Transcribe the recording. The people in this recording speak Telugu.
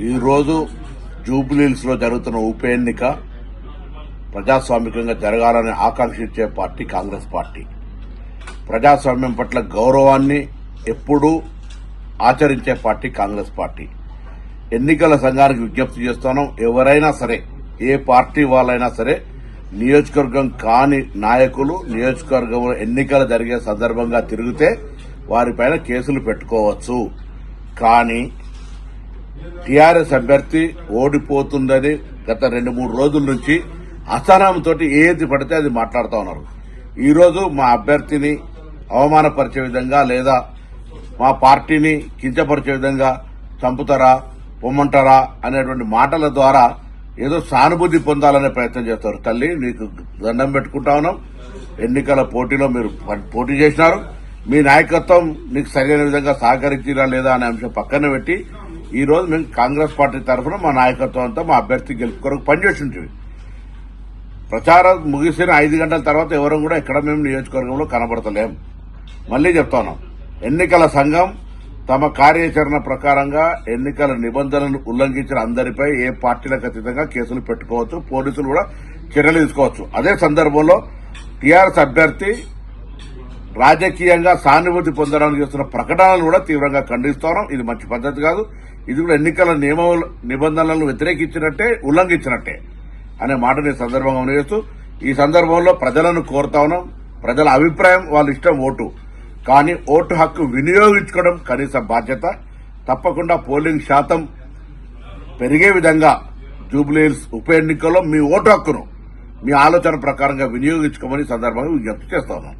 ఈరోజు జూబ్లీహిల్స్లో జరుగుతున్న ఉప ఎన్నిక ప్రజాస్వామికంగా జరగాలని ఆకాంక్షించే పార్టీ కాంగ్రెస్ పార్టీ. ప్రజాస్వామ్యం పట్ల గౌరవాన్ని ఎప్పుడూ ఆచరించే పార్టీ కాంగ్రెస్ పార్టీ. ఎన్నికల సంఘానికి విజ్ఞప్తి చేస్తాను ఎవరైనా సరే ఏ పార్టీ వాళ్ళైనా సరే నియోజకవర్గం కాని నాయకులు నియోజకవర్గంలో ఎన్నికలు జరిగే సందర్భంగా తిరిగితే వారిపైన కేసులు పెట్టుకోవచ్చు. కానీ టీఆర్ఎస్ అభ్యర్థి ఓడిపోతుందని గత రెండు మూడు రోజుల నుంచి అసహనంతో ఏది పడితే అది మాట్లాడుతూ ఉన్నారు. ఈరోజు మా అభ్యర్థిని అవమానపరిచే విధంగా లేదా మా పార్టీని కించపరిచే విధంగా చంపుతారా పొమ్మంటారా అనేటువంటి మాటల ద్వారా ఏదో సానుభూతి పొందాలనే ప్రయత్నం చేస్తారు. తల్లి నీకు దండం పెట్టుకుంటా ఉన్నాం. ఎన్నికల పోటీలో మీరు పోటీ చేసినారు. మీ నాయకత్వం నీకు సరైన విధంగా సహకరించిరా లేదా అనే అంశం పక్కన పెట్టి ఈ రోజు మేము కాంగ్రెస్ పార్టీ తరఫున మా నాయకత్వం అంతా మా అభ్యర్థి గెలుపు కొరకు పనిచేస్తుంటుంది ప్రచారం ముగిసిన ఐదు గంటల తర్వాత ఎవరు కూడా ఇక్కడ మేము నియోజకవర్గంలో కనబడతలేం. మళ్ళీ చెప్తాను ఎన్నికల సంఘం తమ కార్యాచరణ ప్రకారంగా ఎన్నికల నిబంధనలను ఉల్లంఘించిన అందరిపై ఏ పార్టీలకు అతీతంగా కేసులు పెట్టుకోవచ్చు పోలీసులు కూడా చర్యలు తీసుకోవచ్చు. అదే సందర్భంలో టీఆర్ఎస్ అభ్యర్థి రాజకీయంగా సానుభూతి పొందడానికి చేస్తున్న ప్రకటనలు కూడా తీవ్రంగా ఖండిస్తున్నాం. ఇది మంచి పద్ధతి కాదు. ఇది కూడా ఎన్నికల నియమ నిబంధనలను వ్యతిరేకించినట్టే ఉల్లంఘించినట్టే అనే మాటని ఈ సందర్భంగా చేస్తూ ఈ సందర్భంలో ప్రజలను కోరుతా ఉన్నాం. ప్రజల అభిప్రాయం వాళ్ళ ఇష్టం ఓటు. కానీ ఓటు హక్కు వినియోగించుకోవడం కనీస బాధ్యత. తప్పకుండా పోలింగ్ శాతం పెరిగే విధంగా జూబ్లీహిల్స్ ఉప ఎన్నికల్లో మీ ఓటు హక్కును మీ ఆలోచన ప్రకారంగా వినియోగించుకోమని సందర్భంగా విజ్ఞప్తి చేస్తా ఉన్నాం.